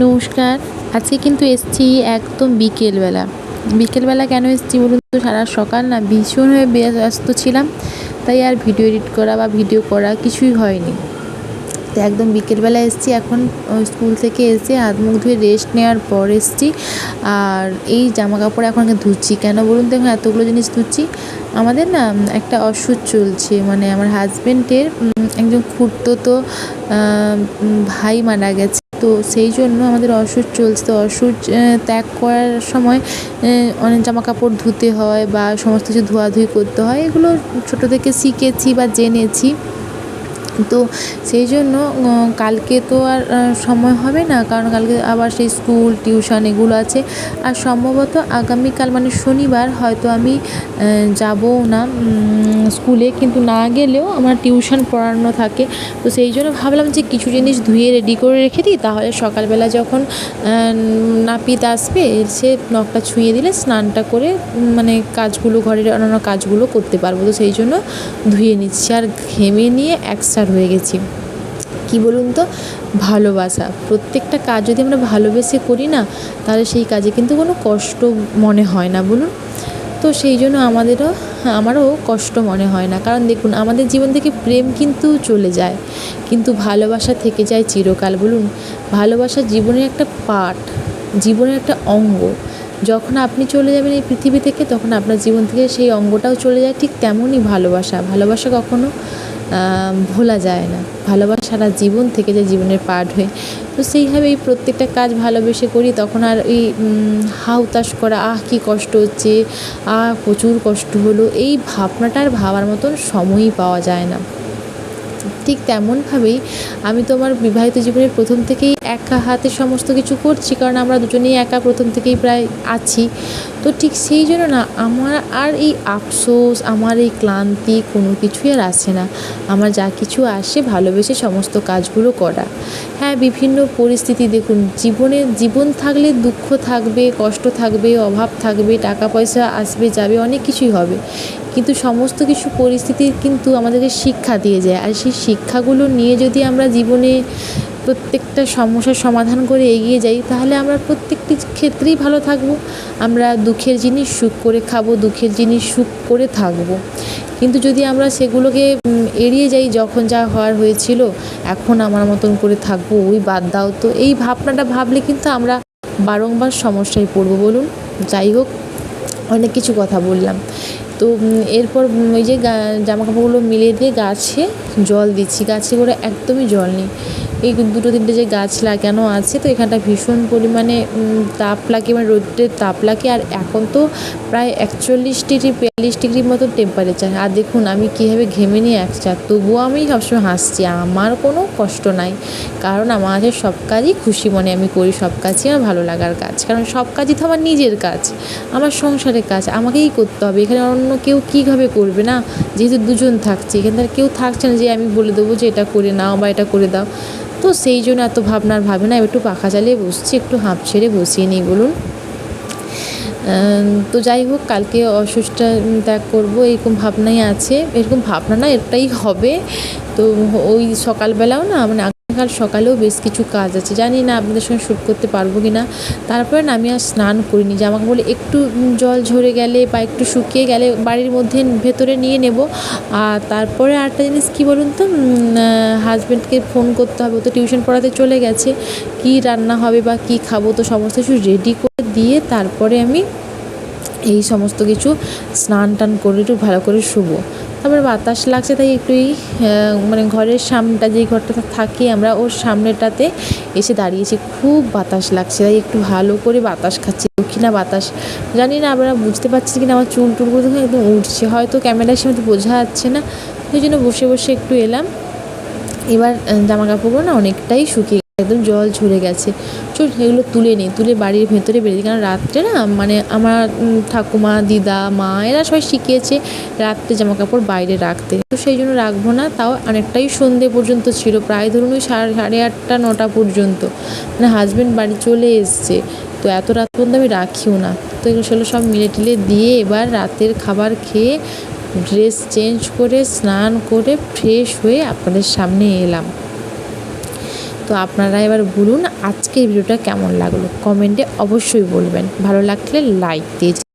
নমস্কার। আজকে কিন্তু এসছি একদম বিকেলবেলা। বিকেলবেলা কেন এসছি বলুন তো? সারা সকাল না ভীষণ হয়ে ব্যস্ত ছিলাম, তাই আর ভিডিও এডিট করা বা ভিডিও করা কিছুই হয়নি। তো একদম বিকেলবেলা এসছি, এখন স্কুল থেকে এসে হাত মুখ ধুয়ে রেস্ট নেওয়ার পর এসছি। আর এই জামা কাপড় এখন ধুচ্ছি। কেন বলুন তো? এখন এতগুলো জিনিস ধুচ্ছি। আমাদের না একটা অসুখ চলছে। মানে আমার হাজব্যান্ডের একজন খুঁড়তো ভাই মারা গেছে। তো সেই জন্য আমাদের অসুর চলছে। তো অসুর ত্যাগ করার সময় অনেক জামা কাপড় ধুতে হয় বা সমস্ত কিছু ধোয়াধুয়ি করতে হয়। এগুলো ছোটো থেকে শিখেছি বা জেনেছি। তো সেই জন্য কালকে তো আর সময় হবে না। কারণ কালকে আবার সেই স্কুল, টিউশন এগুলো আছে। আর সম্ভবত আগামীকাল মানে শনিবার, হয়তো আমি যাবও না স্কুলে। কিন্তু না গেলেও আমার টিউশন পড়ানো থাকে। তো সেই জন্য ভাবলাম যে কিছু জিনিস ধুয়ে রেডি করে রেখে দিই। তাহলে সকালবেলা যখন নাপিত আসবে, সে নখটা ছুঁয়ে দিলে স্নানটা করে মানে কাজগুলো, ঘরের অন্যান্য কাজগুলো করতে পারব। তো সেই জন্য ধুয়ে নিচ্ছি। আর ঘেমে নিয়ে একসার হয়ে গেছি। কি বলুন তো? ভালোবাসা। প্রত্যেকটা কাজ যদি আমরা ভালোবেসে করি না, তাহলে সেই কাজে কিন্তু কোনো কষ্ট মনে হয় না, বলুন। তো সেই জন্য আমাদেরও আমারও কষ্ট মনে হয় না। কারণ দেখুন, আমাদের জীবন থেকে প্রেম কিন্তু চলে যায়। কিন্তু ভালোবাসা থেকে যায় চিরকাল, বলুন। ভালোবাসা জীবনের একটা পার্ট জীবনের একটা অঙ্গ। যখন আপনি চলে যাবেন এই পৃথিবী থেকে, তখন আপনার জীবন থেকে সেই অঙ্গটাও চলে যায় ঠিক তেমনই ভালোবাসা। ভালোবাসা কখনো ভোলা যায় না। ভালোবাসা সারা জীবন থেকে যে জীবনের পার্ট হয়ে। তো সেইভাবেই প্রত্যেকটা কাজ ভালোবেসে করি, তখন আর ওই হাউতাস করা, আহ, কী কষ্ট হচ্ছে, আহ, প্রচুর কষ্ট হলো। এই ভাবনাটার ভাবার মতন সময়ই পাওয়া যায় না। ঠিক তেমনভাবেই আমি তো আমার বিবাহিত জীবনের প্রথম থেকেই একা হাতে সমস্ত কিছু করছি, কারণ আমরা দুজনেই একা প্রথম থেকেই প্রায় আছি। তো ঠিক সেই জন্য না, আমার আর এই আফসোস, আমার এই ক্লান্তি কোনো কিছুই আর আসে না। আমার যা কিছু আসে ভালোবেসে সমস্ত কাজগুলো করা। হ্যাঁ বিভিন্ন পরিস্থিতি দেখুন, জীবনে জীবন থাকলে দুঃখ থাকবে, কষ্ট থাকবে, অভাব থাকবে, টাকা পয়সা আসবে, যাবে, অনেক কিছুই হবে। কিন্তু সমস্ত কিছু পরিস্থিতি কিন্তু আমাদেরকে শিক্ষা দিয়ে যায়। আর সেই শিক্ষাগুলো নিয়ে যদি আমরা জীবনে প্রত্যেকটা সমস্যার সমাধান করে এগিয়ে যাই, তাহলে আমরা প্রত্যেকটি ক্ষেত্রেই ভালো থাকব। আমরা দুঃখের জিনিস সুখ করে খাব, দুঃখের জিনিস সুখ করে থাকব। কিন্তু যদি আমরা সেগুলোকে এড়িয়ে যাই, যখন যা হওয়ার হয়েছিল, এখন আমার মতন করে থাকব, ওই বাদ দাও তো। এই ভাবনাটা ভাবলে কিন্তু আমরা বারংবার সমস্যায় পড়ব। বলুন, যাই হোক, অনেক কিছু কথা বললাম। তো এরপর ওই যে জামা কাপড়গুলো মিলিয়ে দিয়ে গাছে জল দিচ্ছি। গাছে করে একদমই জল নেই। এই দুটো তিনটে যে গাছ লাগানো আছে, তো এখানটা ভীষণ পরিমাণে তাপ লাগে মানে রোদ্রের তাপ লাগে। আর এখন তো প্রায় একচল্লিশ ডিগ্রি, বিয়াল্লিশ ডিগ্রির মতো টেম্পারেচার আর দেখুন, আমি কীভাবে ঘেমে নিয়ে একসা তবুও আমি সবসময় হাসছি। আমার কোনো কষ্ট নাই। কারণ আমার কাছে সব কাজই খুশি মনে আমি করি, সব কাজই আমার ভালো লাগার কাজ। কারণ সব কাজই তো আমার নিজের কাজ, আমার সংসারের কাজ, আমাকেই করতে হবে। এখানে অন্য কেউ কীভাবে করবে না? যেহেতু দুজন থাকছে, এখানে কেউ থাকছে না যে আমি বলে দেবো যে এটা করে নাও বা এটা করে দাও। তো সেই জন্য এত ভাবনার ভাবে না একটু পাখা চালিয়ে বসছি, একটু হাঁপ ছেড়ে বসিয়ে নিই বলুন। তো যাই হোক, কালকে অসুস্থটা ত্যাগ করব, এরকম ভাবনাই আছে, এরকম ভাবনা না এটাই হবে। তো ওই সকালবেলাও না মানে আগামীকাল সকালেও বেশ কিছু কাজ আছে। জানি না আপনাদের সঙ্গে শ্যুট করতে পারব কি না তারপরে না আমি আর স্নান করিনি। জামা বলে একটু জল ঝরে গেলে বা একটু শুকিয়ে গেলে বাড়ির মধ্যে ভেতরে নিয়ে নেব। আর তারপরে আরেকটা জিনিস কী বলুন তো হাজব্যান্ডকে ফোন করতে হবে। তো টিউশন পড়াতে চলে গেছে। কী রান্না হবে বা কী খাব তো সমস্ত কিছু রেডি করে দিয়ে তারপরে আমি এই সমস্ত কিছু স্নান টান করে একটু ভালো করে শুবো। তারপরে বাতাস লাগছে, তাই একটু এই মানে ঘরের সামনেটা যেই ঘরটাতে থাকি আমরা, ওর সামনেটাতে এসে দাঁড়িয়েছি। খুব বাতাস লাগছে, তাই একটু ভালো করে বাতাস খাচ্ছি। দক্ষিণা বাতাস, জানি না আপনারা বুঝতে পারছি কিনা, আমার চুল টুলগুলো একদম উঠছে হয়তো ক্যামেরার সামনে বোঝা যাচ্ছে না, সেই জন্য বসে বসে একটু এলাম। এবার জামা কাপড়গুলো না অনেকটাই শুকিয়ে একদম জল ঝরে গেছে। চল এগুলো তুলে নিই, তুলে বাড়ির ভেতরে বেরিয়ে কারণ রাত্রে না মানে আমার ঠাকুমা, দিদা, মা, এরা সবাই শিখিয়েছে রাত্রে জামা কাপড় বাইরে রাখতে। তো সেই জন্য রাখব না, তাও অনেকটাই সন্ধে পর্যন্ত ছিল, প্রায় ধরুন ওই সাড়ে সাড়ে আটটা, নটা পর্যন্ত। মানে হাজব্যান্ড বাড়ি চলে এসছে, তো এত রাত পর্যন্ত আমি রাখিও না। তো এগুলো সেগুলো সব মিলে টিলে দিয়ে এবার রাতের খাবার খেয়ে ড্রেস চেঞ্জ করে, স্নান করে ফ্রেশ হয়ে আপনাদের সামনে এলাম। তো আপনারা এবার বলুন আজকের ভিডিওটা কেমন লাগল? কমেন্টে অবশ্যই বলবেন। ভালো লাগলে লাইক দিয়ে